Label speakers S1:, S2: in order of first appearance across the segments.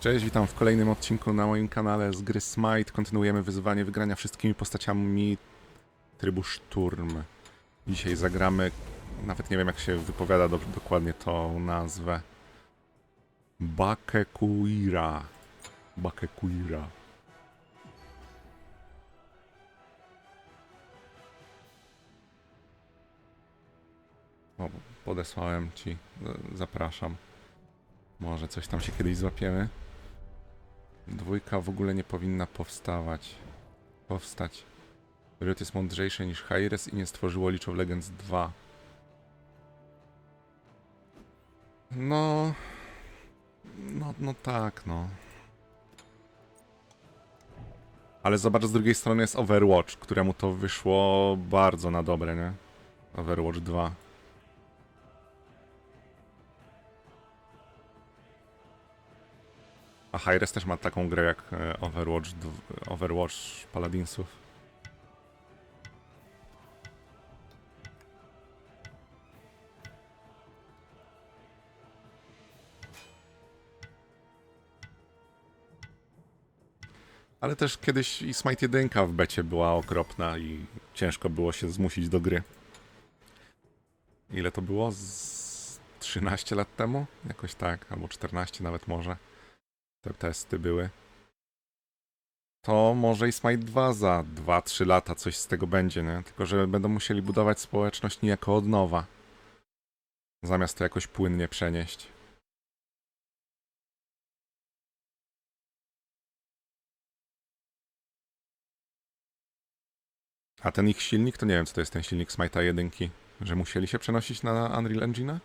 S1: Cześć, witam w kolejnym odcinku na moim kanale z gry Smite. Kontynuujemy wyzwanie wygrania wszystkimi postaciami trybu Szturm. Dzisiaj zagramy, nawet nie wiem jak się wypowiada do, dokładnie tą nazwę. Bakekuira. Bakekuira. O, podesłałem ci, z- zapraszam. Może coś tam się kiedyś złapiemy. Dwójka w ogóle nie powinna powstawać. Powstać. Riot jest mądrzejsze niż Hi-Res i nie stworzyło League of Legends 2. No... No, no tak, no. Ale zobacz, z drugiej strony jest Overwatch, któremu to wyszło bardzo na dobre, nie? Overwatch 2. A Hi-Res też ma taką grę jak e, Overwatch, Overwatch Paladinsów. Ale też kiedyś i Smite 1 w becie była okropna i ciężko było się zmusić do gry. Ile to było? Z 13 lat temu? Jakoś tak, albo 14 nawet może te testy były. To może i Smite 2 za 2-3 lata coś z tego będzie, nie? Tylko, że będą musieli budować społeczność niejako od nowa. Zamiast to jakoś płynnie przenieść. A ten ich silnik, to nie wiem, co to jest ten silnik Smite'a 1, że musieli się przenosić na Unreal Engine'a?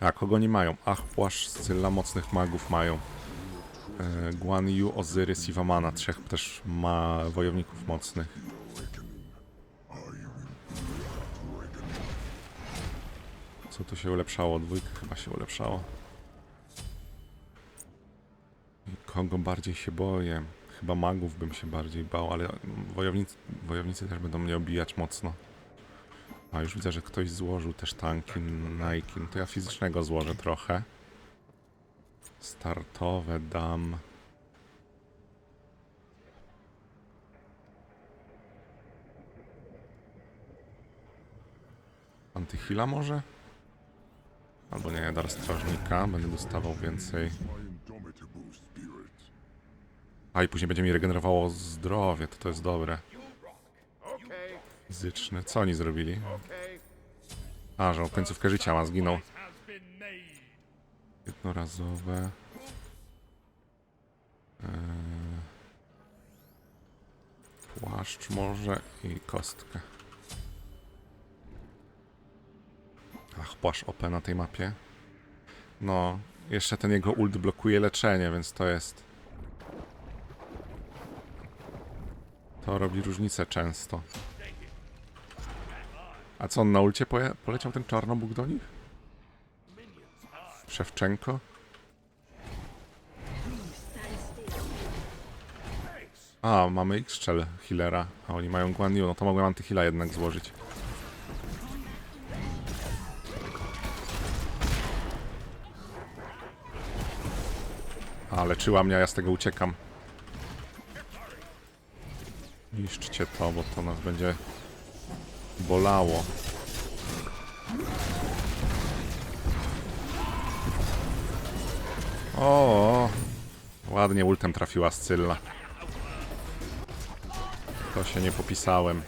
S1: A kogo nie mają? Ach, płaszcz Scylla mocnych magów mają. E, Guan Yu, Ozyrys i Wamana. Trzech też ma wojowników mocnych. Co tu się ulepszało? Dwójka chyba się ulepszało. Kogo bardziej się boję? Chyba magów bym się bardziej bał, ale wojownicy, wojownicy też będą mnie obijać mocno. A już widzę, że ktoś złożył też tanki Nike. No to ja fizycznego złożę trochę. Startowe dam. Antyhila może? Albo nie, dar strażnika. Będę dostawał więcej. A i później będzie mi regenerowało zdrowie, to to jest dobre. Fizyczne. Co oni zrobili? A, że końcówkę życia ma, zginął. Jednorazowe. Eee, płaszcz może i kostkę. Ach, płaszcz OP na tej mapie. No, jeszcze ten jego ult blokuje leczenie, więc to jest... To robi różnicę często. A co on na ulcie poje- poleciał ten czarnobóg do nich? Szewczenko? A, mamy X-Shell healera, a oni mają Guan Yu, no to mogłem antyheala jednak złożyć. A, leczyła mnie, a ja z tego uciekam. Niszczcie to, bo to nas będzie bolało. O, ładnie ultem trafiła Scylla. To się nie popisałem.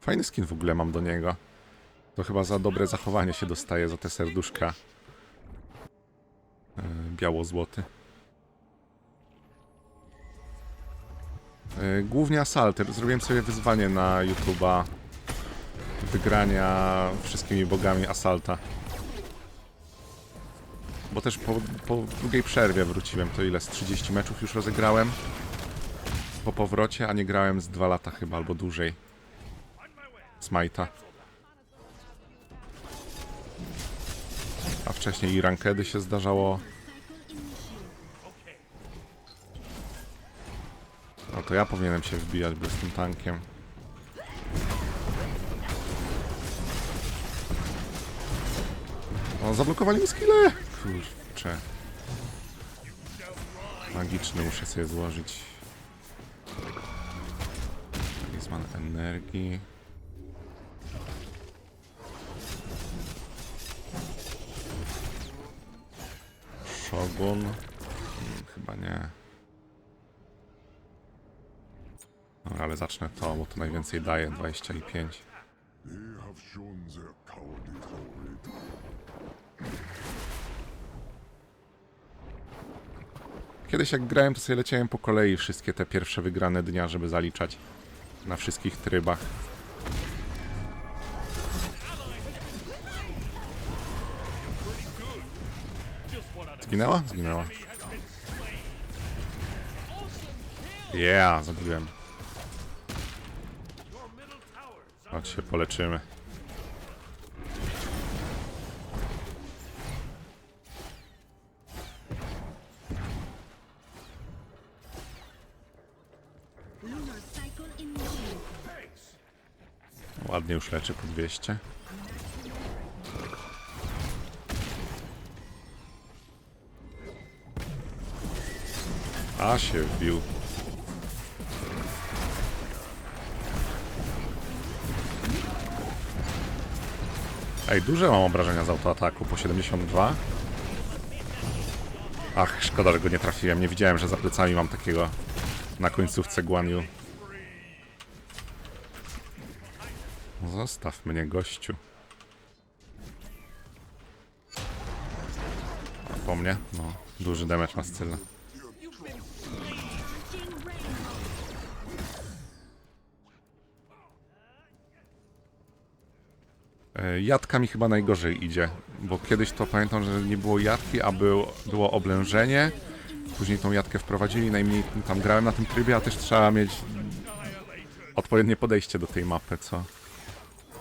S1: Fajny skin w ogóle mam do niego. To chyba za dobre zachowanie się dostaje za te serduszka. E, Biało-złoty. E, Głównie Assaulter. Zrobiłem sobie wyzwanie na YouTube'a wygrania wszystkimi bogami Assalta. Bo też po, po długiej przerwie wróciłem. To ile? Z 30 meczów już rozegrałem po powrocie, a nie grałem z 2 lata chyba, albo dłużej. Smite'a. Wcześniej i rankedy się zdarzało. to ja powinienem się wbijać, bo jestem tankiem. O, zablokowali mi skille! Kurczę. Magiczny muszę sobie złożyć. Talizman energii. Shogun. Hmm, chyba nie. Dobra, ale zacznę to, bo to najwięcej daje 25.
S2: They have shown their cowardice already.
S1: Kiedyś jak grałem, to sobie leciałem po kolei wszystkie te pierwsze wygrane dnia, żeby zaliczać na wszystkich trybach. Zginęła? Zginęła. Yeah, zabiłem. Chodź się poleczymy. Ładnie już leczy po 200. A się wbił. Ej, duże mam obrażenia z autoataku, po 72. Ach, szkoda, że go nie trafiłem. Nie widziałem, że za plecami mam takiego na końcówce Guan Yu. Zostaw mnie, gościu. A po mnie? No, duży damage ma.
S3: Searching
S1: Jadka mi chyba najgorzej idzie, bo kiedyś to pamiętam, że nie było jadki, a był, było oblężenie. Później tą jadkę wprowadzili, najmniej tam grałem na tym trybie, a też trzeba mieć odpowiednie podejście do tej mapy, co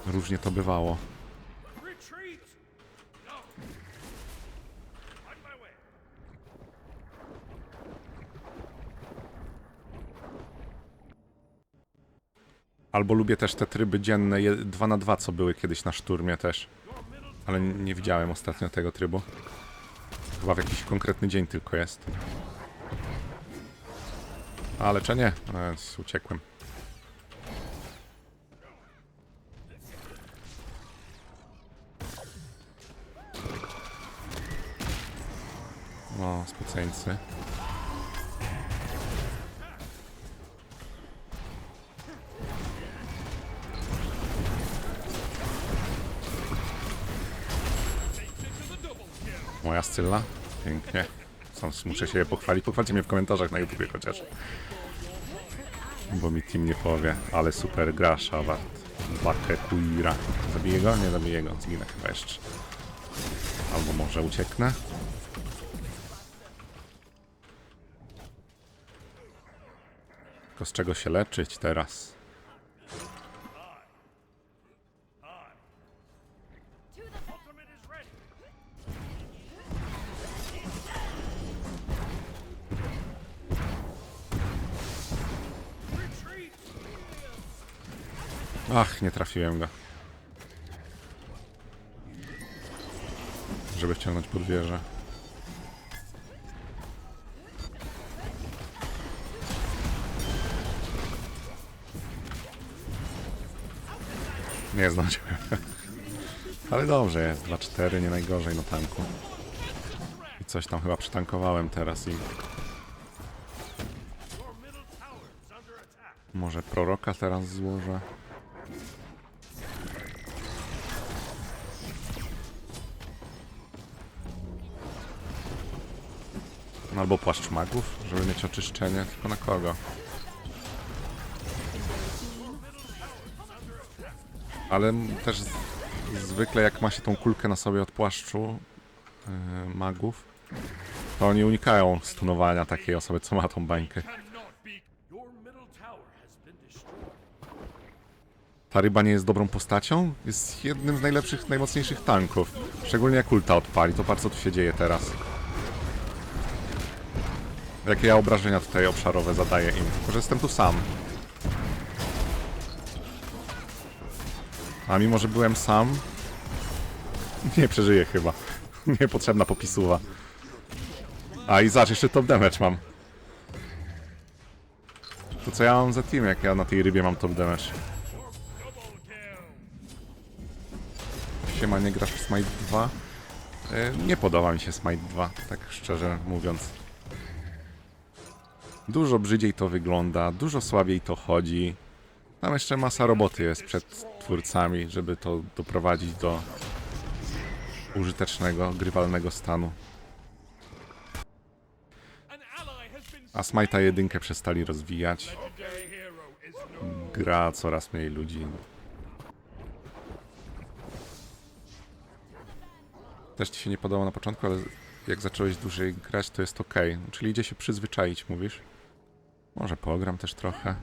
S1: różnie to bywało.
S4: Retreat! No! On my way!
S1: Albo lubię też te tryby dzienne, 2 na 2 co były kiedyś na szturmie też. Ale nie widziałem ostatnio tego trybu. Chyba w jakiś konkretny dzień tylko jest. A leczenie? E, uciekłem. O, speceńcy. Scylla? Pięknie. Sam muszę się pochwalić. Pochwalcie mnie w komentarzach na YouTubie chociaż. Bo mi team nie powie. Ale super gra, Shawat. Bakę Kuira. Zabiję go? Nie zabiję go. Zginę chyba jeszcze. Albo może ucieknę? Tylko z czego się leczyć teraz? Nie trafiłem go. Żeby wciągnąć pod wieżę. Nie zdążyłem. Ale dobrze jest, 2-4, nie najgorzej na tanku. I coś tam chyba przytankowałem teraz i może proroka teraz złożę. Albo płaszcz magów, żeby mieć oczyszczenie, tylko na kogo? Ale też z- zwykle jak ma się tą kulkę na sobie od płaszczu yy, magów, to oni unikają stunowania takiej osoby, co ma tą bańkę. Ta ryba nie jest dobrą postacią? Jest jednym z najlepszych, najmocniejszych tanków. Szczególnie jak ulta odpali, to patrz co tu się dzieje teraz. Jakie ja obrażenia tutaj obszarowe zadaję im? Tylko, że jestem tu sam. A mimo, że byłem sam... Nie przeżyję chyba. Niepotrzebna popisuwa. A i zobacz, jeszcze top damage mam. To co ja mam za team, jak ja na tej rybie mam top damage? Siema, nie grasz w Smite 2? E, Nie podoba mi się Smite 2, tak szczerze mówiąc. Dużo brzydziej to wygląda, dużo słabiej to chodzi. Tam jeszcze masa roboty jest przed twórcami, żeby to doprowadzić do użytecznego, grywalnego stanu. A Smite'a jedynkę przestali rozwijać. Gra coraz mniej ludzi. Też ci się nie podobało na początku, ale jak zacząłeś dłużej grać, to jest ok. Czyli idzie się przyzwyczaić, mówisz? Może pogram też trochę.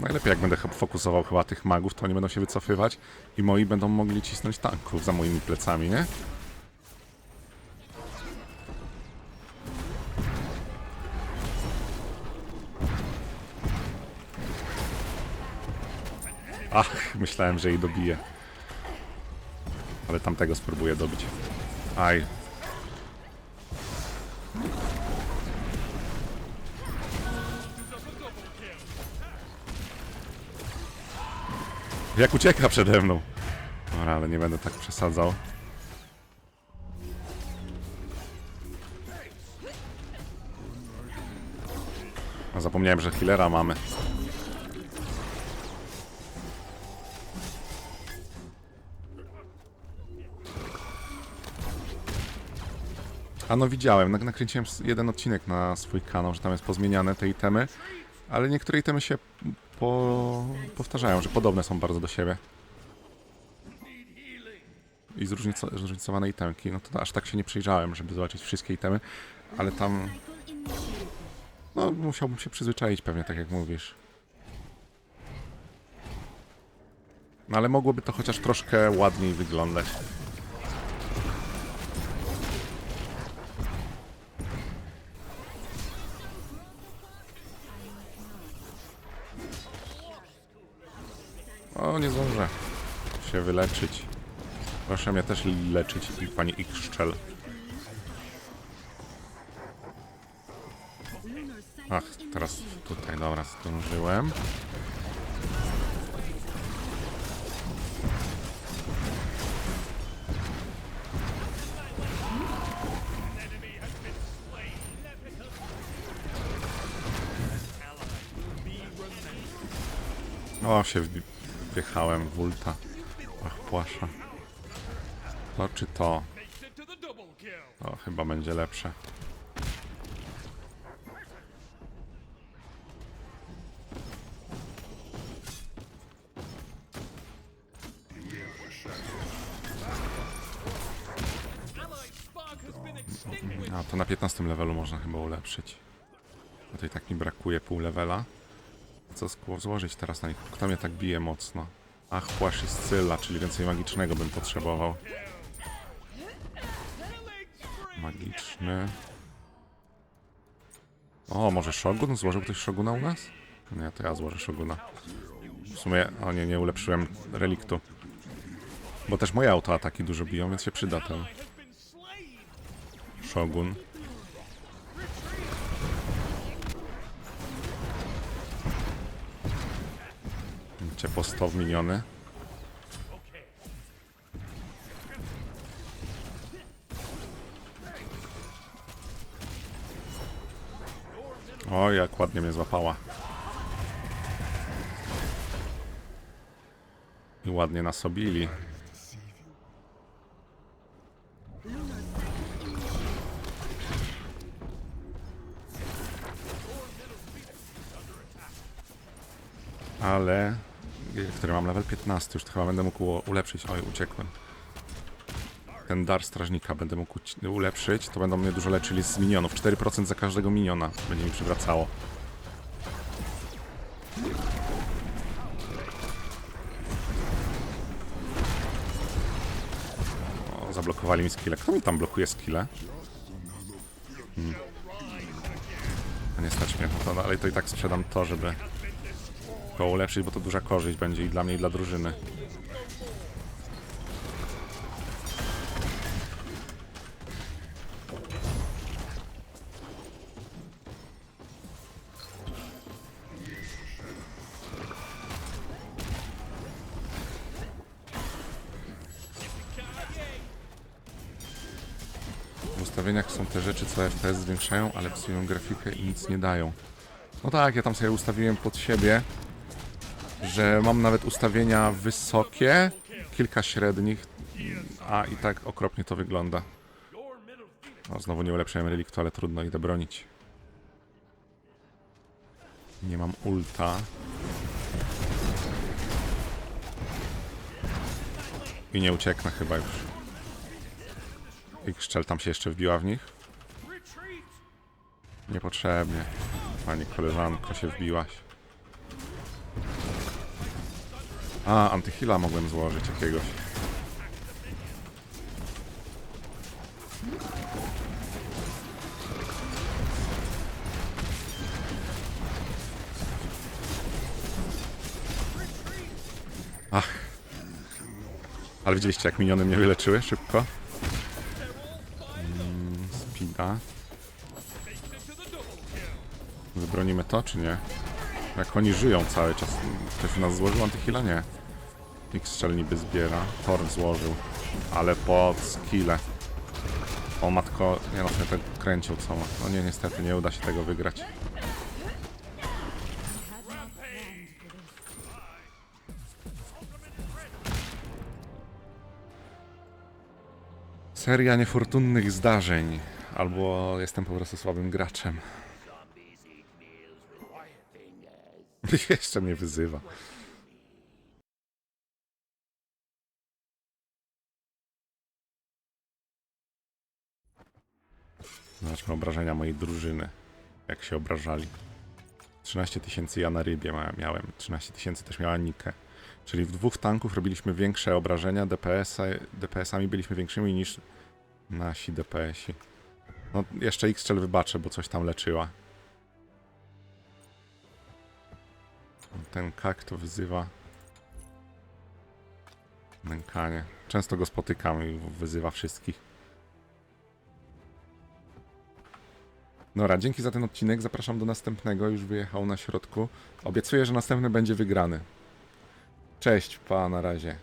S1: Najlepiej jak będę fokusował chyba tych magów, to oni będą się wycofywać i moi będą mogli cisnąć tanków za moimi plecami, nie? Ach, myślałem, że jej dobiję. Ale tamtego spróbuję dobić. Aj. Jak ucieka przede mną. Dobra, ale nie będę tak przesadzał. A zapomniałem, że healera mamy. A no widziałem, nak- nakręciłem jeden odcinek na swój kanał, że tam jest pozmieniane te itemy, ale niektóre itemy się po... powtarzają, że podobne są bardzo do siebie. I zróżnico- zróżnicowane itemki, no to aż tak się nie przyjrzałem, żeby zobaczyć wszystkie itemy, ale tam, no musiałbym się przyzwyczaić pewnie, tak jak mówisz. No ale mogłoby to chociaż troszkę ładniej wyglądać. O, nie zdążę się wyleczyć. Proszę mnie też leczyć, pani
S3: cycle
S1: Ach, teraz tutaj, dobra, zdążyłem. O, się wbi- wjechałem w ulta. Ach, płasza. To czy to? chyba będzie lepsze. A to na 15 levelu można chyba ulepszyć. A to i tak mi brakuje pół levela. Sk- złożyć teraz na nich? Kto mnie tak bije mocno? Ach, płaszcz i Scylla, czyli więcej magicznego bym potrzebował. Magiczny. O, może Shogun? Złożył ktoś Shoguna u nas? Nie, to ja złożę Shoguna. W sumie, o nie, nie ulepszyłem reliktu. Bo też moje autoataki dużo biją, więc się przyda ten
S4: Has
S1: Shogun. Ciepło 100 w miniony. O, jak ładnie mnie złapała. I ładnie nas obili. Ale... Który mam level 15, już to chyba będę mógł ulepszyć. Oj, uciekłem. ten dar strażnika będę mógł ulepszyć, to będą mnie dużo leczyli z minionów. 4% za każdego miniona będzie mi przywracało. O, zablokowali mi skille. Kto mi tam blokuje skille? Hmm. No nie stać mnie na to, ale to i tak sprzedam to, żeby go ulepszyć, bo to duża korzyść będzie i dla mnie, i dla drużyny. W ustawieniach są te rzeczy, co FPS zwiększają, ale psują grafikę i nic nie dają. No tak, ja tam sobie ustawiłem pod siebie, że mam nawet ustawienia wysokie, kilka średnich, a i tak okropnie to wygląda. No, znowu nie ulepszyłem reliktu, ale trudno, idę bronić. Nie mam ulta. I nie ucieknę chyba już. I szczel tam się jeszcze wbiła w nich. Niepotrzebnie. Pani koleżanko się wbiłaś. A, antyhila mogłem złożyć jakiegoś. Ach. Ale widzieliście jak miniony mnie wyleczyły szybko? Mm, Speeda. Wybronimy to, czy nie? Jak oni żyją cały czas. Ktoś w nas złożył antyhila? Nie. X strzel niby zbiera. Thor złożył. Ale pod skille. O matko, nie no, ten kręcił ma. No nie, niestety nie uda się tego wygrać. Seria niefortunnych zdarzeń. Albo jestem po prostu słabym graczem. Jeszcze mnie wyzywa. Zobaczmy obrażenia mojej drużyny. Jak się obrażali. 13 tysięcy ja na rybie miałem. 13 tysięcy też miała Nikę. Czyli w dwóch tanków robiliśmy większe obrażenia. DPS-a, DPS-ami byliśmy większymi niż nasi DPS-i. No jeszcze X-Strzel wybaczę, bo coś tam leczyła. Ten kak to wyzywa nękanie. Często go spotykam i wyzywa wszystkich. Dobra, dzięki za ten odcinek. Zapraszam do następnego. Już wyjechał na środku. Obiecuję, że następny będzie wygrany. Cześć, pa, na razie.